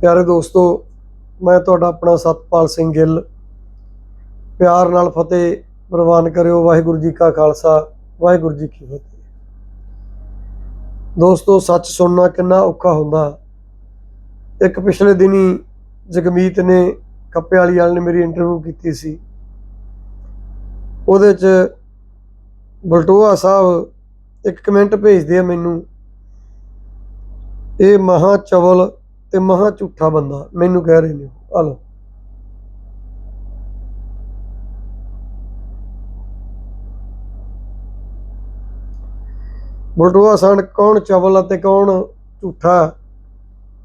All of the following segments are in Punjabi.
ਪਿਆਰੇ ਦੋਸਤੋ, ਮੈਂ ਤੁਹਾਡਾ ਆਪਣਾ ਸਤਪਾਲ ਸਿੰਘ ਗਿੱਲ। ਪਿਆਰ ਨਾਲ ਫਤਿਹ ਪ੍ਰਵਾਨ ਕਰਿਓ। ਵਾਹਿਗੁਰੂ ਜੀ ਕਾ ਖਾਲਸਾ, ਵਾਹਿਗੁਰੂ ਜੀ ਕੀ ਫਤਿਹ। ਦੋਸਤੋ, ਸੱਚ ਸੁਣਨਾ ਕਿੰਨਾ ਔਖਾ ਹੁੰਦਾ। ਇੱਕ ਪਿਛਲੇ ਦਿਨੀ ਜਗਮੀਤ ਨੇ ਕੱਪੇ ਵਾਲੀ ਵਾਲ ਨੇ ਮੇਰੀ ਇੰਟਰਵਿਊ ਕੀਤੀ ਸੀ। ਉਹਦੇ ਚ ਬਲਟੋਆ ਸਾਹਿਬ ਇੱਕ ਕਮੈਂਟ ਭੇਜਦੇ ਆ ਮੈਨੂੰ। ਇਹ ਮਹਾ ਚਵਲ ਤੇ ਮਹਾ ਝੂਠਾ ਬੰਦਾ, ਮੈਨੂੰ ਕਹਿ ਰਹੇ ਨੇ ਆ ਲਓ। ਬਲਟੋਆ ਸਣ ਕੌਣ ਚਵਲ ਅਤੇ ਕੌਣ ਝੂਠਾ?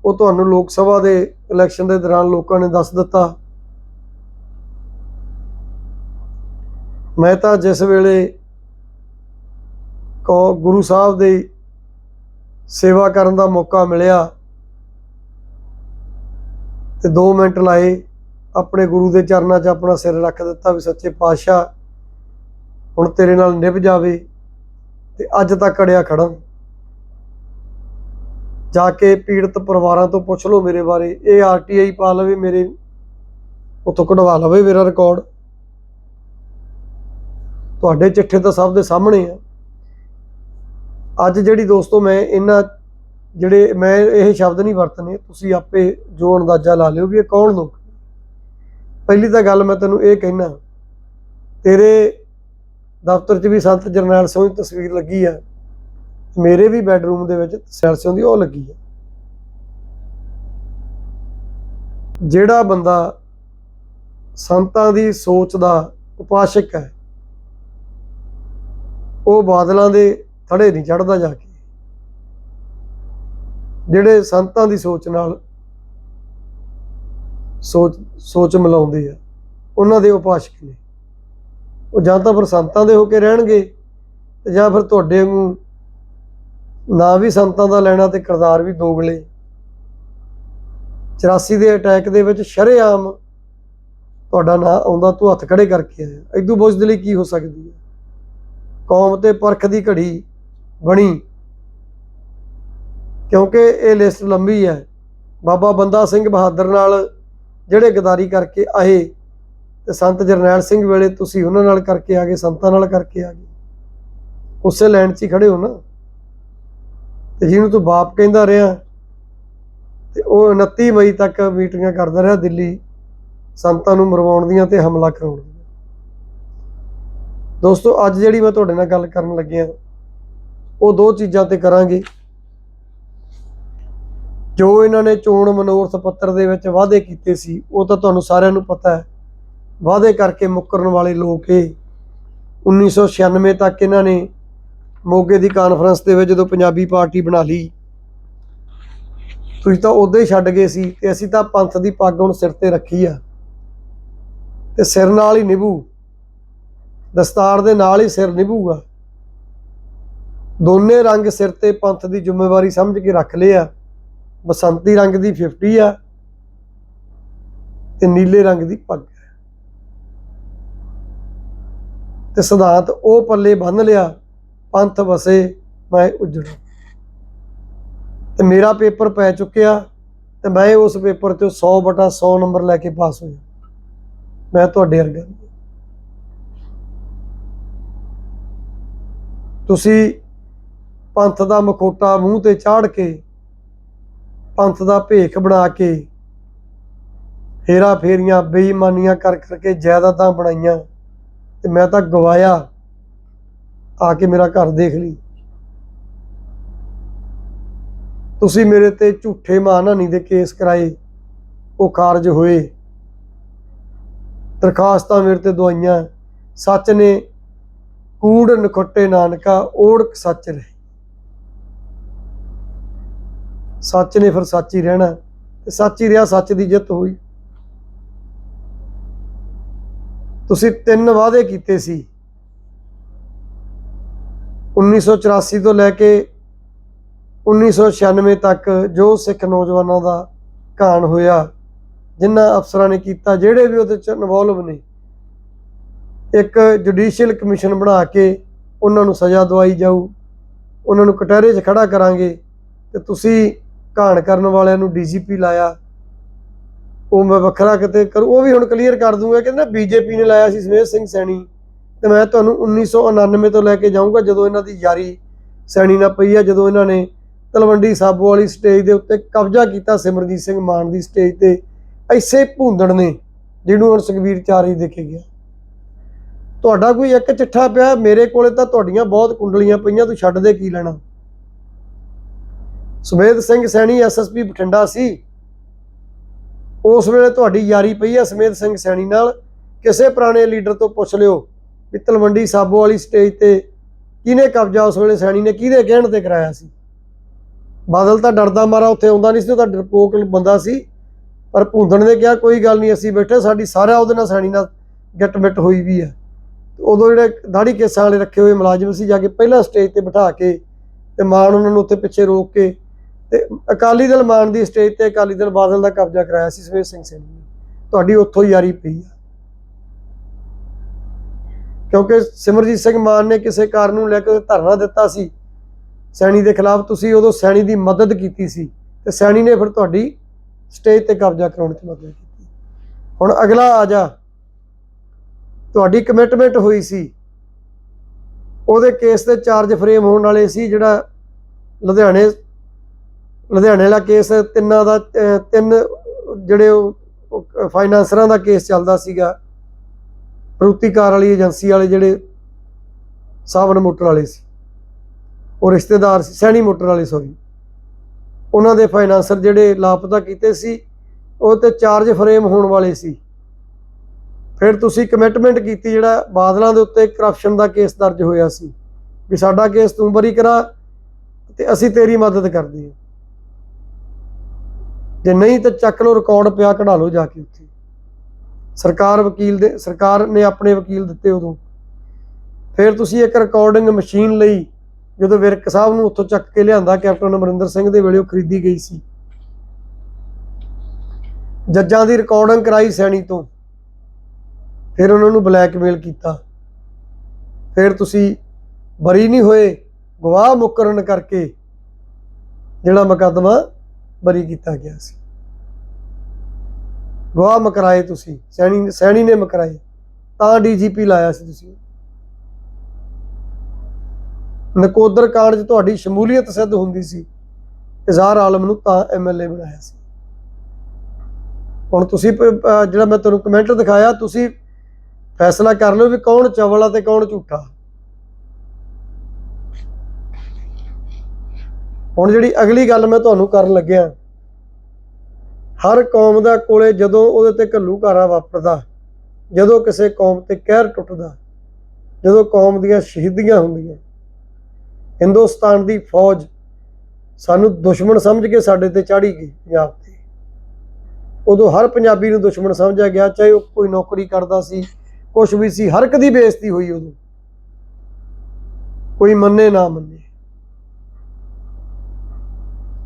ਉਹ ਤੁਹਾਨੂੰ ਲੋਕ ਸਭਾ ਦੇ ਇਲੈਕਸ਼ਨ ਦੇ ਦੌਰਾਨ ਲੋਕਾਂ ਨੇ ਦੱਸ ਦਿੱਤਾ। ਮੈਂ ਤਾਂ ਜਿਸ ਵੇਲੇ ਕੋ, ਗੁਰੂ ਸਾਹਿਬ ਦੀ ਸੇਵਾ ਕਰਨ ਦਾ ਮੌਕਾ ਮਿਲਿਆ ਤੇ 2 ਮਿੰਟ ਲਾਏ, ਆਪਣੇ ਗੁਰੂ ਦੇ ਚਰਨਾਂ 'ਚ ਆਪਣਾ ਸਿਰ ਰੱਖ ਦਿੱਤਾ ਵੀ ਸੱਚੇ ਪਾਤਸ਼ਾਹ, ਹੁਣ ਤੇਰੇ ਨਾਲ ਨਿਭ ਜਾਵੇ ਤੇ ਅੱਜ ਤੱਕ ਅੜਿਆ ਖੜਾ ਜਾ ਕੇ ਪੀੜਤ ਪਰਿਵਾਰਾਂ ਤੋਂ ਪੁੱਛ ਲਓ ਮੇਰੇ ਬਾਰੇ, ਇਹ ਆਰਟੀਆਈ ਪਾ ਲਵੇ ਮੇਰੇ ਉਤੋਂ ਕਢਵਾ ਲਵੇ ਮੇਰਾ ਰਿਕਾਰਡ ਤੁਹਾਡੇ ਚਿੱਠੇ ਤਾਂ ਸਭ ਦੇ ਸਾਹਮਣੇ ਆ। ਅੱਜ ਜਿਹੜੀ ਦੋਸਤੋ ਮੈਂ ਇਹਨਾਂ ਜਿਹੜੇ ਮੈਂ ਇਹ ਸ਼ਬਦ ਨਹੀਂ ਵਰਤਨੇ, ਤੁਸੀਂ ਆਪੇ ਜੋ ਅੰਦਾਜ਼ਾ ਲਾ ਲਿਓ ਵੀ ਇਹ ਕੌਣ ਲੋਕ? ਪਹਿਲੀ ਤਾਂ ਗੱਲ ਮੈਂ ਤੈਨੂੰ ਇਹ ਕਹਿਣਾ ਤੇਰੇ ਦਫ਼ਤਰ 'ਚ ਵੀ ਸੰਤ ਜਰਨੈਲ ਸਿੰਘ ਦੀ ਤਸਵੀਰ ਲੱਗੀ ਆ, ਮੇਰੇ ਵੀ ਬੈੱਡਰੂਮ ਦੇ ਵਿੱਚ ਸੈਲ ਸਿੰਘ ਦੀ ਉਹ ਲੱਗੀ ਆ। ਜਿਹੜਾ ਬੰਦਾ ਸੰਤਾਂ ਦੀ ਸੋਚ ਦਾ ਉਪਾਸ਼ਕ ਹੈ, ਉਹ ਬਾਦਲਾਂ ਦੇ ਥੜੇ ਨਹੀਂ ਚੜਦਾ ਜਾ ਕੇ। ਜਿਹੜੇ ਸੰਤਾਂ ਦੀ ਸੋਚ ਨਾਲ ਸੋਚ ਸੋਚ ਮਿਲਾਉਂਦੇ ਆ, ਉਹਨਾਂ ਦੇ ਉਪਾਸ਼ਕ ਨੇ। ਉਹ ਜਾਂ ਤਾਂ ਫਿਰ ਸੰਤਾਂ ਦੇ ਹੋ ਕੇ ਰਹਿਣਗੇ ਤੇ ਜਾਂ ਫਿਰ ਤੁਹਾਡੇ ਨੂੰ ਨਾ ਵੀ ਸੰਤਾਂ ਦਾ ਲੈਣਾ ਤੇ ਕਿਰਦਾਰ ਵੀ ਦੋਗਲੇ। 84 ਦੇ ਅਟੈਕ ਦੇ ਵਿੱਚ ਸ਼ਰੇਆਮ ਤੁਹਾਡਾ ਨਾਂ ਆਉਂਦਾ, ਤੂੰ ਹੱਥ ਖੜੇ ਕਰਕੇ ਆਇਆ। ਐਦੂ ਲਈ ਕੀ ਹੋ ਸਕਦੀ ਹੈ? ਕੌਮ ਤੇ ਪਰਖ ਦੀ ਘੜੀ ਬਣੀ। ਕਿਉਂਕਿ ਇਹ ਲਿਸਟ ਲੰਬੀ ਹੈ। ਬਾਬਾ ਬੰਦਾ ਸਿੰਘ ਬਹਾਦਰ ਨਾਲ ਜਿਹੜੇ ਗਦਾਰੀ ਕਰਕੇ ਆਏ ਤੇ ਸੰਤ ਜਰਨੈਲ ਸਿੰਘ ਵੇਲੇ ਤੁਸੀਂ ਉਹਨਾਂ ਨਾਲ ਕਰਕੇ ਆ ਗਏ, ਸੰਤਾਂ ਨਾਲ ਕਰਕੇ ਆ ਗਏ। ਉਸੇ ਲਾਈਨ 'ਚ ਹੀ ਖੜੇ ਹੋ ਨਾ। ਤੇ ਜਿਹਨੂੰ ਤੂੰ ਬਾਪ ਕਹਿੰਦਾ ਰਿਹਾ, ਤੇ ਉਹ 29 ਮਈ ਤੱਕ ਮੀਟਿੰਗਾਂ ਕਰਦਾ ਰਿਹਾ ਦਿੱਲੀ, ਸੰਤਾਂ ਨੂੰ ਮਰਵਾਉਣ ਦੀਆਂ ਤੇ ਹਮਲਾ ਕਰਾਉਣ ਦੀਆਂ। ਦੋਸਤੋ, ਅੱਜ ਜਿਹੜੀ ਮੈਂ ਤੁਹਾਡੇ ਨਾਲ ਗੱਲ ਕਰਨ ਲੱਗਿਆ, ਉਹ ਦੋ ਚੀਜ਼ਾਂ ਤੇ ਕਰਾਂਗੇ। ਜੋ ਇਹਨਾਂ ਨੇ ਚੋਣ ਮਨੋਰਥ ਪੱਤਰ ਦੇ ਵਿੱਚ ਵਾਅਦੇ ਕੀਤੇ ਸੀ, ਉਹ ਤਾਂ ਤੁਹਾਨੂੰ ਸਾਰਿਆਂ ਨੂੰ ਪਤਾ ਹੈ। ਵਾਅਦੇ ਕਰਕੇ ਮੁੱਕਰਨ ਵਾਲੇ ਲੋਕ ਇਹ। 1996 ਤੱਕ ਇਹਨਾਂ ਨੇ ਮੋਗੇ ਦੀ ਕਾਨਫਰੰਸ ਦੇ ਵਿੱਚ ਜਦੋਂ ਪੰਜਾਬੀ ਪਾਰਟੀ ਬਣਾ ਲਈ, ਤੁਸੀਂ ਤਾਂ ਉਦੋਂ ਹੀ ਛੱਡ ਗਏ ਸੀ ਤੇ ਅਸੀਂ ਤਾਂ ਪੰਥ ਦੀ ਪੱਗ ਹੁਣ ਸਿਰ ਤੇ ਰੱਖੀ ਆ। ਤੇ ਸਿਰ ਨਾਲ ਹੀ ਨਿਭੂ। ਦਸਤਾਰ ਦੇ ਨਾਲ ਹੀ ਸਿਰ ਨਿਭੂਗਾ। ਦੋਨੇ ਰੰਗ ਸਿਰ ਤੇ ਪੰਥ ਦੀ ਜ਼ਿੰਮੇਵਾਰੀ ਸਮਝ ਕੇ ਰੱਖ ਲਏ ਆ। ਬਸੰਤੀ ਰੰਗ ਦੀ 50 ਆ ਤੇ ਨੀਲੇ ਰੰਗ ਦੀ ਪੱਗ ਹੈ ਤੇ ਸਿਧਾਂਤ ਉਹ ਪੱਲੇ ਬੰਨ ਲਿਆ, ਪੰਥ ਵਸੇ ਮੈਂ ਉਜੜਾ। ਤੇ ਮੇਰਾ ਪੇਪਰ ਪੈ ਚੁੱਕਿਆ ਤੇ ਮੈਂ ਉਸ ਪੇਪਰ ਤੇ 100 ਬਟਾ 100 ਨੰਬਰ ਲੈ ਕੇ ਪਾਸ ਹੋਇਆ। ਮੈਂ ਤੁਹਾਡੇ ਵਰਗਾ ਤੁਸੀਂ ਪੰਥ ਦਾ ਮਖੋਟਾ ਮੂੰਹ ਤੇ ਚਾੜ ਕੇ ਪੰਥ ਦਾ ਭੇਖ ਬਣਾ ਕੇ ਹੇਰਾ ਫੇਰੀਆਂ, ਬੇਈਮਾਨੀਆਂ ਕਰ ਕਰਕੇ ਜਾਇਦਾਦਾਂ ਬਣਾਈਆਂ ਤੇ ਮੈਂ ਤਾਂ ਗਵਾਇਆ ਆ ਕੇ ਮੇਰਾ ਘਰ ਦੇਖ ਲਈ। ਤੁਸੀਂ ਮੇਰੇ ਤੇ ਝੂਠੇ ਮਾਨਹਾਨੀ ਦੇ ਕੇਸ ਕਰਾਏ, ਉਹ ਖਾਰਜ ਹੋਏ। ਦਰਖਾਸਤਾਂ ਮੇਰੇ ਤੇ ਦਵਾਈਆਂ, ਸੱਚ ਨੇ ਕੂੜ ਨਖੁੱਟੇ ਨਾਨਕਾ, ਓੜਕ ਸੱਚ ਰਹੇ। ਸੱਚ ਨੇ ਫਿਰ ਸੱਚ ਹੀ ਰਹਿਣਾ ਤੇ ਸੱਚ ਹੀ ਰਿਹਾ, ਸੱਚ ਦੀ ਜਿੱਤ ਹੋਈ। ਤੁਸੀਂ ਤਿੰਨ ਵਾਅਦੇ ਕੀਤੇ ਸੀ। 1984 ਤੋਂ ਲੈ ਕੇ 1996 ਤੱਕ ਜੋ ਸਿੱਖ ਨੌਜਵਾਨਾਂ ਦਾ ਘਾਣ ਹੋਇਆ, ਜਿਨ੍ਹਾਂ ਅਫਸਰਾਂ ਨੇ ਕੀਤਾ, ਜਿਹੜੇ ਵੀ ਉਹਦੇ ਚ ਇਨਵੋਲਵ ਨੇ, ਇੱਕ ਜੁਡੀਸ਼ੀਅਲ ਕਮਿਸ਼ਨ ਬਣਾ ਕੇ ਉਹਨਾਂ ਨੂੰ ਸਜ਼ਾ ਦਵਾਈ ਜਾਊ, ਉਹਨਾਂ ਨੂੰ ਕਟਹਿਰੇ 'ਚ ਖੜਾ ਕਰਾਂਗੇ ਤੇ ਤੁਸੀਂ ਘਾਣ ਕਰਨ ਵਾਲਿਆਂ ਨੂੰ ਡੀਜੀਪੀ ਲਾਇਆ। ਉਹ ਮੈਂ ਵੱਖਰਾ ਕਿਤੇ ਕਰ, ਉਹ ਵੀ ਹੁਣ ਕਲੀਅਰ ਕਰ ਦੂੰਗਾ ਕਹਿੰਦਾ ਬੀਜੇਪੀ ਨੇ ਲਾਇਆ ਸੀ ਸਮੇਤ ਸਿੰਘ ਸੈਣੀ। ਤੇ ਮੈਂ ਤੁਹਾਨੂੰ 1999 ਤੋਂ ਲੈ ਕੇ ਜਾਊਂਗਾ ਜਦੋਂ ਇਹਨਾਂ ਦੀ ਯਾਰੀ ਸੈਣੀ ਨਾਲ ਪਈ ਆ, ਜਦੋਂ ਇਹਨਾਂ ਨੇ ਤਲਵੰਡੀ ਸਾਬੋ ਵਾਲੀ ਸਟੇਜ ਦੇ ਉੱਤੇ ਕਬਜ਼ਾ ਕੀਤਾ ਸਿਮਰਜੀਤ ਸਿੰਘ ਮਾਨ ਦੀ ਸਟੇਜ ਤੇ। ਐਸੇ ਭੂੰਦੜ ਨੇ, ਜਿਹਨੂੰ ਹੁਣ ਸੁਖਬੀਰ ਚਾਰੀ ਦੇਖੇ ਗਿਆ। ਤੁਹਾਡਾ ਕੋਈ ਇੱਕ ਚਿੱਠਾ ਪਿਆ, ਮੇਰੇ ਕੋਲੇ ਤਾਂ ਤੁਹਾਡੀਆਂ ਬਹੁਤ ਕੁੰਡਲੀਆਂ ਪਈਆਂ, ਤੂੰ ਛੱਡ ਦੇ ਕੀ ਲੈਣਾ। ਸੁਮੇਧ ਸਿੰਘ ਸੈਣੀ ਐਸਐਸਪੀ ਬਠਿੰਡਾ ਸੀ। ਉਸ ਵੇਲੇ ਤੁਹਾਡੀ ਯਾਰੀ ਪਈ ਹੈ ਸਮੇਧ ਸਿੰਘ ਸੈਣੀ ਨਾਲ। ਕਿਸੇ ਪੁਰਾਣੇ ਲੀਡਰ ਤੋਂ ਪੁੱਛ ਲਿਓ ਵੀ ਤਲਵੰਡੀ ਸਾਬੋ ਵਾਲੀ ਸਟੇਜ ਤੇ ਕਿਹਨੇ ਕਬਜ਼ਾ ਉਸ ਵੇਲੇ ਸੈਣੀ ਨੇ ਕਿਹਦੇ ਕਹਿਣ ਤੇ ਕਰਾਇਆ ਸੀ? ਬਾਦਲ ਤਾਂ ਡਰਦਾ ਮਾਰਾ ਉੱਥੇ ਆਉਂਦਾ ਨਹੀਂ ਸੀ, ਉਹ ਤਾਂ ਡਰਪੋਕ ਬੰਦਾ ਸੀ। ਪਰ ਭੁੰਦਣ ਨੇ ਕਿਹਾ, ਕੋਈ ਗੱਲ ਨਹੀਂ, ਅਸੀਂ ਬੈਠੇ, ਸਾਡੀ ਸਾਰਾ ਉਹਦੇ ਨਾਲ ਸੈਣੀ ਨਾਲ ਗਿੱਟ ਮਿੱਟ ਹੋਈ ਵੀ ਹੈ। ਤੇ ਉਦੋਂ ਜਿਹੜੇ ਦਾੜੀ ਕੇਸਾਂ ਵਾਲੇ ਰੱਖੇ ਹੋਏ ਮੁਲਾਜ਼ਮ ਸੀ, ਜਾ ਕੇ ਪਹਿਲਾਂ ਸਟੇਜ ਤੇ ਬਿਠਾ ਕੇ ਤੇ ਮਾਨ ਉਹਨਾਂ ਨੂੰ ਉੱਥੇ ਪਿੱਛੇ ਰੋਕ ਕੇ ਤੇ ਅਕਾਲੀ ਦਲ ਮਾਨ ਦੀ ਸਟੇਜ ਤੇ ਅਕਾਲੀ ਦਲ ਬਾਦਲ ਦਾ ਕਬਜ਼ਾ ਕਰਾਇਆ ਸੀ ਸਵੇਰ ਸਿੰਘ ਸੈਣੀ ਨੇ। ਤੁਹਾਡੀ ਉੱਥੋਂ ਹੀ ਯਾਰੀ ਪਈ ਆ। ਕਿਉਂਕਿ ਸਿਮਰਜੀਤ ਸਿੰਘ ਮਾਨ ਨੇ ਕਿਸੇ ਕਾਰਨ ਨੂੰ ਲੈ ਕੇ ਧਰਨਾ ਦਿੱਤਾ ਸੀ, ਸੈਣੀ ਦੇ ਖਿਲਾਫ ਤੁਸੀਂ ਉਦੋਂ ਸੈਣੀ ਦੀ ਮਦਦ ਕੀਤੀ ਸੀ ਤੇ ਸੈਣੀ ਨੇ ਫਿਰ ਤੁਹਾਡੀ ਸਟੇਜ ਤੇ ਕਬਜ਼ਾ ਕਰਾਉਣ 'ਚ ਮਦਦ ਕੀਤੀ। ਹੁਣ ਅਗਲਾ ਆ ਜਾ। ਤੁਹਾਡੀ ਕਮਿਟਮੈਂਟ ਹੋਈ ਸੀ। ਉਹਦੇ ਕੇਸ ਦੇ ਚਾਰਜ ਫਰੇਮ ਹੋਣ ਵਾਲੇ ਸੀ ਜਿਹੜਾ ਲੁਧਿਆਣੇ ਲੁਧਿਆਣੇ ਵਾਲਾ ਕੇਸ ਤਿੰਨਾਂ ਦਾ ਤਿੰਨ ਜਿਹੜੇ ਉਹ ਫਾਈਨਾਂਸਰਾਂ ਦਾ ਕੇਸ ਚੱਲਦਾ ਸੀਗਾ। ਪ੍ਰੂਤੀਕਾਰ ਵਾਲੀ ਏਜੰਸੀ ਵਾਲੇ ਜਿਹੜੇ ਸਾਵਨ ਮੋਟਰ ਵਾਲੇ ਸੀ। ਉਹ ਰਿਸ਼ਤੇਦਾਰ ਸੀ, ਸੈਣੀ ਮੋਟਰ ਵਾਲੇ ਸੌਰੀ ਉਹਨਾਂ ਦੇ ਫਾਈਨਾਂਸਰ ਜਿਹੜੇ ਲਾਪਤਾ ਕੀਤੇ ਸੀ, ਉਹ ਤੇ ਚਾਰਜ ਫਰੇਮ ਹੋਣ ਵਾਲੇ ਸੀ। ਫਿਰ ਤੁਸੀਂ ਕਮਿਟਮੈਂਟ ਕੀਤੀ ਜਿਹੜਾ ਬਾਦਲਾਂ ਦੇ ਉੱਤੇ ਕਰਪਸ਼ਨ ਦਾ ਕੇਸ ਦਰਜ ਹੋਇਆ ਸੀ, ਵੀ ਸਾਡਾ ਕੇਸ ਤੂੰ ਬਰੀ ਕਰਾ ਤੇ ਅਸੀਂ ਤੇਰੀ ਮਦਦ ਕਰਦੇ ਹਾਂ। ਜੇ ਨਹੀਂ ਤਾਂ ਚੱਕ ਲਓ ਰਿਕਾਰਡ ਪਿਆ ਕਢਾ ਲਓ ਜਾ ਕੇ ਉੱਥੇ। ਸਰਕਾਰ ਵਕੀਲ ਦੇ ਸਰਕਾਰ ਨੇ ਆਪਣੇ ਵਕੀਲ ਦਿੱਤੇ ਉਦੋਂ। ਫਿਰ ਤੁਸੀਂ ਇੱਕ ਰਿਕਾਰਡਿੰਗ ਮਸ਼ੀਨ ਲਈ ਜਦੋਂ ਵਿਰਕ ਸਾਹਿਬ ਨੂੰ ਉੱਥੋਂ ਚੱਕ ਕੇ ਲਿਆਂਦਾ, ਕੈਪਟਨ ਅਮਰਿੰਦਰ ਸਿੰਘ ਦੇ ਵੇਲੇ ਉਹ ਖਰੀਦੀ ਗਈ ਸੀ। ਜੱਜਾਂ ਦੀ ਰਿਕਾਰਡਿੰਗ ਕਰਾਈ ਸੈਣੀ ਤੋਂ। ਫਿਰ ਉਹਨਾਂ ਨੂੰ ਬਲੈਕਮੇਲ ਕੀਤਾ। ਫਿਰ ਤੁਸੀਂ ਬਰੀ ਨਹੀਂ ਹੋਏ, ਗਵਾਹ ਮੁਕਰਨ ਕਰਕੇ ਜਿਹੜਾ ਮੁਕੱਦਮਾ ਬਰੀ ਕੀਤਾ ਗਿਆ ਸੀ। ਗਵਾਹ ਮਕਰਾਏ ਤੁਸੀਂ, ਸੈਣੀ ਸੈਣੀ ਨੇ ਮਕਰਾਏ। ਤਾਂ ਡੀਜੀਪੀ ਲਾਇਆ ਸੀ ਤੁਸੀਂ। ਨਕੋਦਰ ਕਾਂਡ 'ਚ ਤੁਹਾਡੀ ਸ਼ਮੂਲੀਅਤ ਸਿੱਧ ਹੁੰਦੀ ਸੀ। ਇਜ਼ਹਾਰ ਆਲਮ ਨੂੰ ਤਾਂ ਐਮਐਲਏ ਬਣਾਇਆ ਸੀ। ਹੁਣ ਤੁਸੀਂ ਜਿਹੜਾ ਮੈਂ ਤੁਹਾਨੂੰ ਕਮੈਂਟ ਦਿਖਾਇਆ, ਤੁਸੀਂ ਫੈਸਲਾ ਕਰ ਲਓ ਵੀ ਕੌਣ ਚਵਲ ਆ ਤੇ ਕੌਣ ਝੂਠਾ। ਹੁਣ ਜਿਹੜੀ ਅਗਲੀ ਗੱਲ ਮੈਂ ਤੁਹਾਨੂੰ ਕਰਨ ਲੱਗਿਆ, ਹਰ ਕੌਮ ਦਾ ਕੋਲੇ ਜਦੋਂ ਉਹਦੇ ਤੇ ਘੱਲੂਘਾਰਾ ਵਾਪਰਦਾ, ਜਦੋਂ ਕਿਸੇ ਕੌਮ ਤੇ ਕਹਿਰ ਟੁੱਟਦਾ, ਜਦੋਂ ਕੌਮ ਦੀਆਂ ਸ਼ਹੀਦੀਆਂ ਹੁੰਦੀਆਂ, ਹਿੰਦੁਸਤਾਨ ਦੀ ਫੌਜ ਸਾਨੂੰ ਦੁਸ਼ਮਣ ਸਮਝ ਕੇ ਸਾਡੇ ਤੇ ਚਾੜੀ ਗਈ ਪੰਜਾਬ ਤੇ। ਉਦੋਂ ਹਰ ਪੰਜਾਬੀ ਨੂੰ ਦੁਸ਼ਮਣ ਸਮਝਿਆ ਗਿਆ, ਚਾਹੇ ਉਹ ਕੋਈ ਨੌਕਰੀ ਕਰਦਾ ਸੀ, ਕੁਛ ਵੀ ਸੀ, ਹਰ ਇੱਕ ਦੀ ਬੇਇੱਜ਼ਤੀ ਹੋਈ ਉਦੋਂ। ਕੋਈ ਮੰਨੇ ਨਾ ਮੰਨੇ।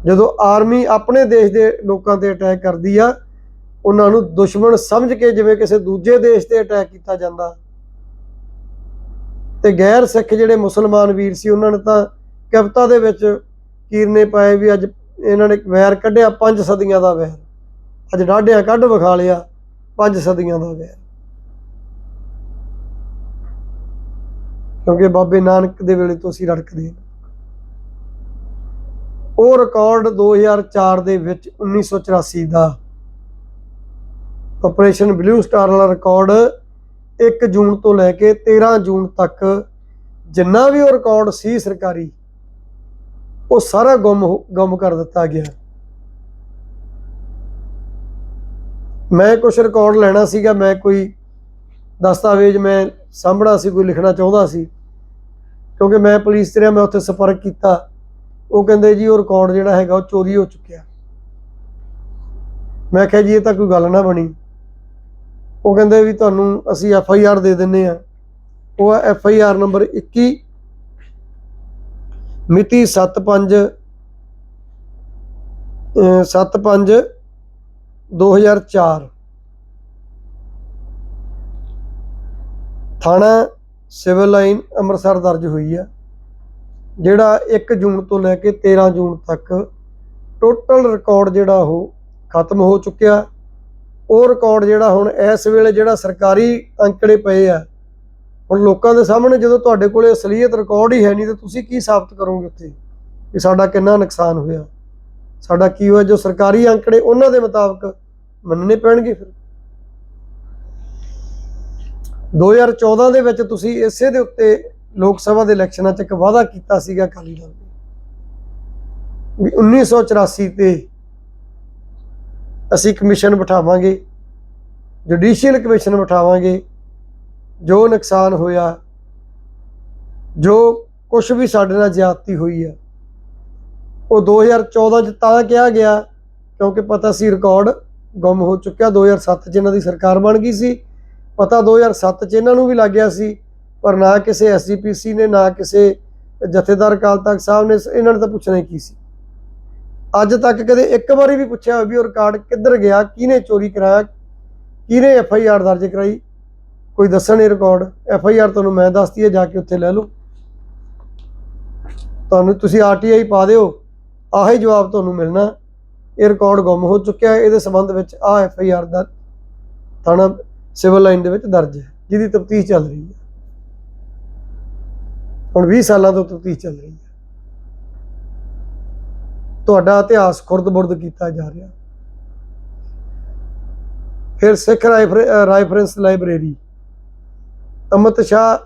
ਜਦੋਂ ਆਰਮੀ ਆਪਣੇ ਦੇਸ਼ ਦੇ ਲੋਕਾਂ ਤੇ ਅਟੈਕ ਕਰਦੀ ਆ, ਉਹਨਾਂ ਨੂੰ ਦੁਸ਼ਮਣ ਸਮਝ ਕੇ ਜਿਵੇਂ ਕਿਸੇ ਦੂਜੇ ਦੇਸ਼ ਤੇ ਅਟੈਕ ਕੀਤਾ ਜਾਂਦਾ। ਤੇ ਗੈਰ ਸਿੱਖ ਜਿਹੜੇ ਮੁਸਲਮਾਨ ਵੀਰ ਸੀ, ਉਹਨਾਂ ਨੇ ਤਾਂ ਕਵਿਤਾ ਦੇ ਵਿੱਚ ਕੀਰਨੇ ਪਾਏ ਵੀ ਅੱਜ ਇਹਨਾਂ ਨੇ ਵੈਰ ਕੱਢਿਆ ਪੰਜ ਸਦੀਆਂ ਦਾ ਵੈਰ। ਅੱਜ ਡਾਢਿਆਂ ਕੱਢ ਵਿਖਾ ਲਿਆ ਪੰਜ ਸਦੀਆਂ ਦਾ ਵੈਰ। ਕਿਉਂਕਿ ਬਾਬੇ ਨਾਨਕ ਦੇ ਵੇਲੇ ਤੋਂ ਅਸੀਂ ਰੜਕਦੇ ਹਾਂ। ਉਹ ਰਿਕਾਰਡ 2004 ਦੇ ਵਿੱਚ 1984 ਦਾ ਆਪਰੇਸ਼ਨ ਬਲੂ ਸਟਾਰ ਵਾਲਾ ਰਿਕਾਰਡ 1 ਜੂਨ ਤੋਂ ਲੈ ਕੇ 13 ਜੂਨ ਤੱਕ ਜਿੰਨਾ ਵੀ ਉਹ ਰਿਕਾਰਡ ਸੀ ਸਰਕਾਰੀ, ਉਹ ਸਾਰਾ ਗੁੰਮ ਹੋ- ਗੁੰਮ ਕਰ ਦਿੱਤਾ ਗਿਆ। ਮੈਂ ਕੁਝ ਰਿਕਾਰਡ ਲੈਣਾ ਸੀਗਾ, ਮੈਂ ਕੋਈ ਦਸਤਾਵੇਜ਼ ਮੈਂ ਸਾਂਭਣਾ ਸੀ, ਕੋਈ ਲਿਖਣਾ ਚਾਹੁੰਦਾ ਸੀ। ਕਿਉਂਕਿ ਮੈਂ ਪੁਲਿਸ ਤੇ ਰਿਹਾ, ਮੈਂ ਉੱਥੇ ਸੰਪਰਕ ਕੀਤਾ। ਉਹ ਕਹਿੰਦੇ ਜੀ ਉਹ ਰਿਕਾਰਡ ਜਿਹੜਾ ਹੈਗਾ ਉਹ ਚੋਰੀ ਹੋ ਚੁੱਕਿਆ। ਮੈਂ ਕਿਹਾ ਜੀ ਇਹ ਤਾਂ ਕੋਈ ਗੱਲ ਨਾ ਬਣੀ। ਉਹ ਕਹਿੰਦੇ ਵੀ ਤੁਹਾਨੂੰ ਅਸੀਂ ਐਫ ਆਈ ਆਰ ਦੇ ਦਿੰਨੇ ਆ। ਉਹ ਐਫ ਆਈ ਆਰ ਨੰਬਰ 21 ਮਿਤੀ 75 ਅਹ 75 2004 ਥਾਣਾ ਸਿਵਲ ਲਾਈਨ ਅੰਮ੍ਰਿਤਸਰ ਦਰਜ ਹੋਈ ਆ। ਜਿਹੜਾ 1 ਜੂਨ ਤੋਂ ਲੈ ਕੇ 13 ਜੂਨ ਤੱਕ ਟੋਟਲ ਰਿਕਾਰਡ ਜਿਹੜਾ ਉਹ ਖਤਮ ਹੋ ਚੁੱਕਿਆ। ਉਹ ਰਿਕਾਰਡ ਜਿਹੜਾ ਹੁਣ ਇਸ ਵੇਲੇ ਜਿਹੜਾ ਸਰਕਾਰੀ ਅੰਕੜੇ ਪਏ ਆ, ਹੁਣ ਲੋਕਾਂ ਦੇ ਸਾਹਮਣੇ ਜਦੋਂ ਤੁਹਾਡੇ ਕੋਲੇ ਅਸਲੀਅਤ ਰਿਕਾਰਡ ਹੀ ਹੈ ਨਹੀਂ, ਤੇ ਤੁਸੀਂ ਕੀ ਸਾਬਤ ਕਰੋਗੇ ਉੱਥੇ ਕਿ ਸਾਡਾ ਕਿੰਨਾ ਨੁਕਸਾਨ ਹੋਇਆ? ਸਾਡਾ ਕੀ ਹੋਇਆ? ਜੋ ਸਰਕਾਰੀ ਅੰਕੜੇ ਉਹਨਾਂ ਦੇ ਮੁਤਾਬਕ ਮੰਨਣੇ ਪੈਣਗੇ ਫਿਰ? 2014 ਦੇ ਵਿੱਚ ਤੁਸੀਂ ਇਸੇ ਦੇ ਉੱਤੇ ਲੋਕ ਸਭਾ ਦੇ ਇਲੈਕਸ਼ਨਾਂ 'ਚ ਇੱਕ ਵਾਅਦਾ ਕੀਤਾ ਸੀਗਾ ਅਕਾਲੀ ਦਲ ਨੇ ਵੀ 1984 ਤੇ ਅਸੀਂ ਕਮਿਸ਼ਨ ਬਿਠਾਵਾਂਗੇ, ਜੁਡੀਸ਼ੀਅਲ ਕਮਿਸ਼ਨ ਬਿਠਾਵਾਂਗੇ, ਜੋ ਨੁਕਸਾਨ ਹੋਇਆ, ਜੋ ਕੁਝ ਵੀ ਸਾਡੇ ਨਾਲ ਜ਼ਿਆਦਤੀ ਹੋਈ ਆ, ਉਹ 2014 ਚ ਤਾਂ ਕਿਹਾ ਗਿਆ, ਕਿਉਂਕਿ ਪਤਾ ਸੀ ਰਿਕਾਰਡ ਗੁੰਮ ਹੋ ਚੁੱਕਿਆ 2007 ਚ ਇਹਨਾਂ ਦੀ ਸਰਕਾਰ ਬਣ ਗਈ ਸੀ, ਪਤਾ 2007 ਚ ਇਹਨਾਂ ਨੂੰ ਵੀ ਲੱਗ ਗਿਆ ਸੀ ਪਰ ਨਾ ਕਿਸੇ ਐਸਜੀਪੀਸੀ ਨੇ, ਨਾ ਕਿਸੇ ਜਥੇਦਾਰ ਅਕਾਲ ਤਖਤ ਸਾਹਿਬ ਨੇ ਇਹਨਾਂ ਨੇ ਤਾਂ ਪੁੱਛਣਾ ਹੀ ਕੀ ਸੀ? ਅੱਜ ਤੱਕ ਕਦੇ ਇੱਕ ਵਾਰੀ ਵੀ ਪੁੱਛਿਆ ਹੋਵੇ ਵੀ ਉਹ ਰਿਕਾਰਡ ਕਿੱਧਰ ਗਿਆ, ਕਿਹਨੇ ਚੋਰੀ ਕਰਾਇਆ, ਕਿਹਨੇ ਐਫ ਆਈ ਆਰ ਦਰਜ ਕਰਾਈ? ਕੋਈ ਦੱਸਣ ਇਹ ਰਿਕਾਰਡ? ਐਫ ਆਈ ਆਰ ਤੁਹਾਨੂੰ ਮੈਂ ਦੱਸਦੀ ਹੈ, ਜਾ ਕੇ ਉੱਥੇ ਲੈ ਲਓ। ਤੁਹਾਨੂੰ ਤੁਸੀਂ ਆਰ ਟੀ ਆਈ ਪਾ ਦਿਓ, ਆਹੀ ਜਵਾਬ ਤੁਹਾਨੂੰ ਮਿਲਣਾ। ਇਹ ਰਿਕਾਰਡ ਗੁੰਮ ਹੋ ਚੁੱਕਿਆ ਇਹਦੇ ਸੰਬੰਧ ਵਿੱਚ ਆ ਐਫ ਆਈ ਆਰ ਦਾ ਥਾਣਾ ਸਿਵਲ ਲਾਈਨ ਦੇ ਵਿੱਚ ਦਰਜ ਹੈ, ਜਿਹਦੀ ਤਫਤੀਸ਼ ਚੱਲ ਰਹੀ ਹੈ। ਹੁਣ 20 ਸਾਲਾਂ ਤੋਂ ਤਫਤੀਸ਼ ਚੱਲ ਰਹੀ ਹੈ। ਤੁਹਾਡਾ ਇਤਿਹਾਸ ਖੁਰਦ-ਬੁਰਦ ਕੀਤਾ ਜਾ ਰਿਹਾ। ਫਿਰ ਸਿੱਖ ਰਾਈਫਰ- ਰਾਈਫਰੈਂਸ ਲਾਇਬ੍ਰੇਰੀ ਅਮਿਤ ਸ਼ਾਹ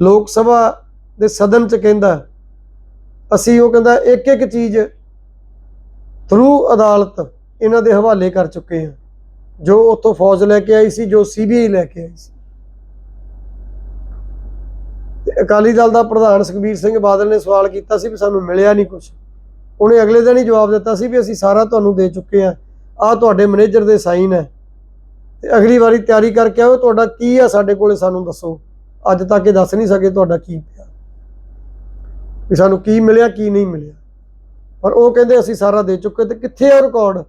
ਲੋਕ ਸਭਾ ਦੇ ਸਦਨ ਚ ਕਹਿੰਦਾ, ਅਸੀਂ ਉਹ ਕਹਿੰਦਾ ਇੱਕ ਇੱਕ ਚੀਜ਼ ਥਰੂ ਅਦਾਲਤ ਇਹਨਾਂ ਦੇ ਹਵਾਲੇ ਕਰ ਚੁੱਕੇ ਹਾਂ। ਜੋ ਉੱਥੋਂ ਫੌਜ ਲੈ ਕੇ ਆਈ ਸੀ, ਜੋ ਸੀਬੀਆਈ ਲੈ ਕੇ ਆਈ ਸੀ। ਤੇ ਅਕਾਲੀ ਦਲ ਦਾ ਪ੍ਰਧਾਨ ਸੁਖਬੀਰ ਸਿੰਘ ਬਾਦਲ ਨੇ ਸਵਾਲ ਕੀਤਾ ਸੀ ਵੀ ਸਾਨੂੰ ਮਿਲਿਆ ਨਹੀਂ ਕੁਝ ਉਹਨੇ ਅਗਲੇ ਦਿਨ ਹੀ ਜਵਾਬ ਦਿੱਤਾ ਸੀ ਵੀ ਅਸੀਂ ਸਾਰਾ ਤੁਹਾਨੂੰ ਦੇ ਚੁੱਕੇ ਹਾਂ। ਆਹ ਤੁਹਾਡੇ ਮੈਨੇਜਰ ਦੇ ਸਾਈਨ ਹੈ। ਤੇ ਅਗਲੀ ਵਾਰੀ ਤਿਆਰੀ ਕਰਕੇ ਆਓ, ਤੁਹਾਡਾ ਕੀ ਆ ਸਾਡੇ ਕੋਲੇ ਸਾਨੂੰ ਦੱਸੋ। ਅੱਜ ਤੱਕ ਇਹ ਦੱਸ ਨਹੀਂ ਸਕੇ ਤੁਹਾਡਾ ਕੀ ਪਿਆ। ਵੀ ਸਾਨੂੰ ਕੀ ਮਿਲਿਆ, ਕੀ ਨਹੀਂ ਮਿਲਿਆ। ਪਰ ਉਹ ਕਹਿੰਦੇ ਅਸੀਂ ਸਾਰਾ ਦੇ ਚੁੱਕੇ ਤੇ ਕਿੱਥੇ ਆ ਰਿਕਾਰਡ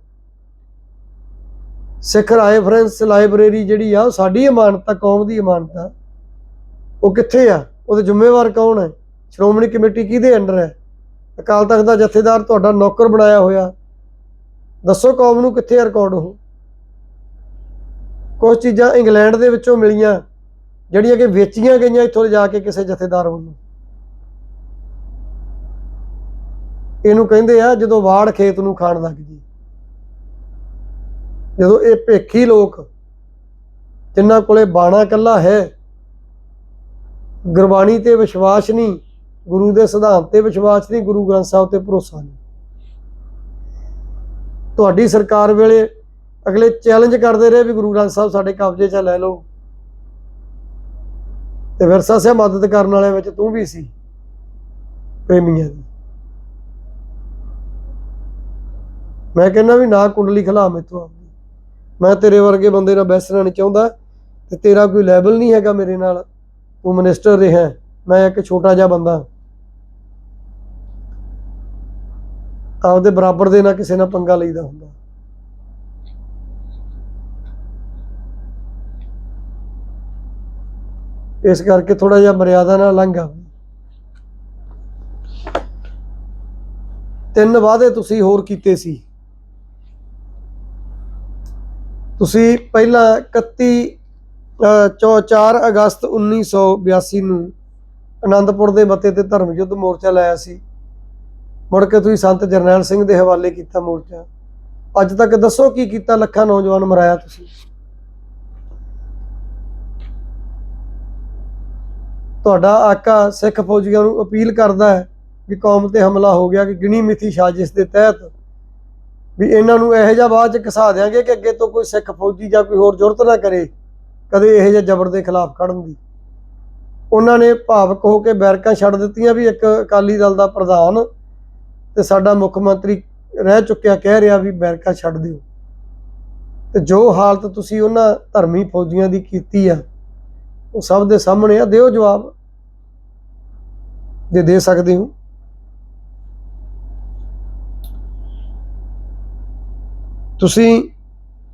ਸਿੱਖ ਰਾਈਫਰੈਂਸ ਲਾਇਬ੍ਰੇਰੀ ਜਿਹੜੀ ਆ, ਉਹ ਸਾਡੀ ਇਮਾਨਤ ਆ, ਕੌਮ ਦੀ ਇਮਾਨਤ ਆ। ਉਹ ਕਿੱਥੇ ਆ? ਉਹਦੇ ਜ਼ਿੰਮੇਵਾਰ ਕੌਣ ਹੈ? ਸ਼੍ਰੋਮਣੀ ਕਮੇਟੀ ਕਿਹਦੇ ਅੰਡਰ ਹੈ? ਅਕਾਲ ਤਖਤ ਦਾ ਜਥੇਦਾਰ ਤੁਹਾਡਾ ਨੌਕਰ ਬਣਾਇਆ ਹੋਇਆ। ਦੱਸੋ ਕੌਮ ਨੂੰ ਕਿੱਥੇ ਆ ਰਿਕਾਰਡ ਉਹ? ਕੁਝ ਚੀਜ਼ਾਂ ਇੰਗਲੈਂਡ ਦੇ ਵਿੱਚੋਂ ਮਿਲੀਆਂ, ਜਿਹੜੀਆਂ ਕਿ ਵੇਚੀਆਂ ਗਈਆਂ ਇੱਥੋਂ ਜਾ ਕੇ ਕਿਸੇ ਜਥੇਦਾਰ ਵੱਲੋਂ। ਇਹਨੂੰ ਕਹਿੰਦੇ ਆ, ਜਦੋਂ ਵਾੜ ਖੇਤ ਨੂੰ ਖਾਣ ਲੱਗ ਜੀ ਜਦੋਂ ਇਹ ਭੇਖੀ ਲੋਕ, ਜਿਨ੍ਹਾਂ ਕੋਲੇ ਬਾਣਾ ਕੱਲਾ ਹੈ ਗੁਰਬਾਣੀ ਤੇ ਵਿਸ਼ਵਾਸ ਨਹੀਂ, ਗੁਰੂ ਦੇ ਸਿਧਾਂਤ ਤੇ ਵਿਸ਼ਵਾਸ ਨਹੀਂ, ਗੁਰੂ ਗ੍ਰੰਥ ਸਾਹਿਬ ਤੇ ਭਰੋਸਾ ਨਹੀਂ। ਤੁਹਾਡੀ ਸਰਕਾਰ ਵੇਲੇ ਅਗਲੇ ਚੈਲੰਜ ਕਰਦੇ ਰਹੇ ਵੀ ਗੁਰੂ ਗ੍ਰੰਥ ਸਾਹਿਬ ਸਾਡੇ ਕਬਜ਼ੇ 'ਚ ਲੈ ਲਓ। ਤੇ ਵਿਰਸਾ ਸਿਆ ਮਦਦ ਕਰਨ ਵਾਲਿਆਂ ਵਿੱਚ ਤੂੰ ਵੀ ਸੀ, ਪ੍ਰੇਮੀਆਂ ਦੀ। ਮੈਂ ਕਹਿੰਦਾ ਵੀ ਨਾ ਕੁੰਡਲੀ ਖਿਲਾ ਮੈਥੋਂ ਆਪਦੀ। ਮੈਂ ਤੇਰੇ ਵਰਗੇ ਬੰਦੇ ਨਾਲ ਬੈਸਣਾ ਨਹੀਂ ਚਾਹੁੰਦਾ ਤੇ ਤੇਰਾ ਕੋਈ ਲੈਵਲ ਨਹੀਂ ਹੈਗਾ ਮੇਰੇ ਨਾਲ। ਉਹ ਮਿਨਿਸਟਰ ਰਿਹਾ ਮੈਂ ਇੱਕ ਛੋਟਾ ਜਿਹਾ ਬੰਦਾ। ਆਪਦੇ ਬਰਾਬਰ ਦੇ ਨਾਲ ਕਿਸੇ ਨਾਲ ਪੰਗਾ ਲਈਦਾ ਹੁੰਦਾ। ਇਸ ਕਰਕੇ ਥੋੜਾ ਜਿਹਾ ਮਰਿਆਦਾ ਨਾਲ ਲੰਘਾ ਤਿੰਨ ਵਾਅਦੇ ਤੁਸੀਂ ਹੋਰ ਕੀਤੇ ਸੀ। ਤੁਸੀਂ ਪਹਿਲਾਂ 31 4 ਅਗਸਤ 1982 ਨੂੰ ਆਨੰਦਪੁਰ ਦੇ ਮਤੇ ਤੇ ਧਰਮ ਯੁੱਧ ਮੋਰਚਾ ਲਾਇਆ ਸੀ। ਮੁੜ ਕੇ ਤੁਸੀਂ ਸੰਤ ਜਰਨੈਲ ਸਿੰਘ ਦੇ ਹਵਾਲੇ ਕੀਤਾ ਮੋਰਚਾ। ਅੱਜ ਤੱਕ ਦੱਸੋ ਕੀ ਕੀਤਾ ਲੱਖਾਂ ਨੌਜਵਾਨ ਮਰਾਇਆ ਤੁਸੀਂ? ਤੁਹਾਡਾ ਆਕਾ ਸਿੱਖ ਫੌਜੀਆਂ ਨੂੰ ਅਪੀਲ ਕਰਦਾ ਹੈ ਵੀ ਕੌਮ ਤੇ ਹਮਲਾ ਹੋ ਗਿਆ ਕਿ ਗਿਣੀ ਮਿਥੀ ਸਾਜ਼ਿਸ਼ ਦੇ ਤਹਿਤ ਵੀ ਇਹਨਾਂ ਨੂੰ ਇਹੋ ਜਿਹਾ ਬਾਅਦ ਚ ਘਸਾ ਦਿਆਂਗੇ ਕਿ ਅੱਗੇ ਤੋਂ ਕੋਈ ਸਿੱਖ ਫੌਜੀ ਜਾਂ ਕੋਈ ਹੋਰ ਜ਼ਰੂਰਤ ਨਾ ਕਰੇ। ਕਦੇ ਇਹੋ ਜਿਹੇ ਜ਼ਬਰ ਦੇ ਖਿਲਾਫ ਖੜਨ ਦੀ। ਉਹਨਾਂ ਨੇ ਭਾਵਕ ਹੋ ਕੇ ਬੈਰਕਾਂ ਛੱਡ ਦਿੱਤੀਆਂ ਵੀ ਇੱਕ ਅਕਾਲੀ ਦਲ ਦਾ ਪ੍ਰਧਾਨ ਤੇ ਸਾਡਾ ਮੁੱਖ ਮੰਤਰੀ ਰਹਿ ਚੁੱਕਿਆ ਕਹਿ ਰਿਹਾ ਵੀ ਬੈਰਕਾਂ ਛੱਡ ਦਿਓ। ਤੇ ਜੋ ਹਾਲਤ ਤੁਸੀਂ ਉਹਨਾਂ ਧਰਮੀ ਫੌਜੀਆਂ ਦੀ ਕੀਤੀ ਆ, ਉਹ ਸਭ ਦੇ ਸਾਹਮਣੇ ਆ, ਦਿਓ ਜਵਾਬ। ਜੇ ਦੇ ਸਕਦੇ ਹੋ। ਤੁਸੀਂ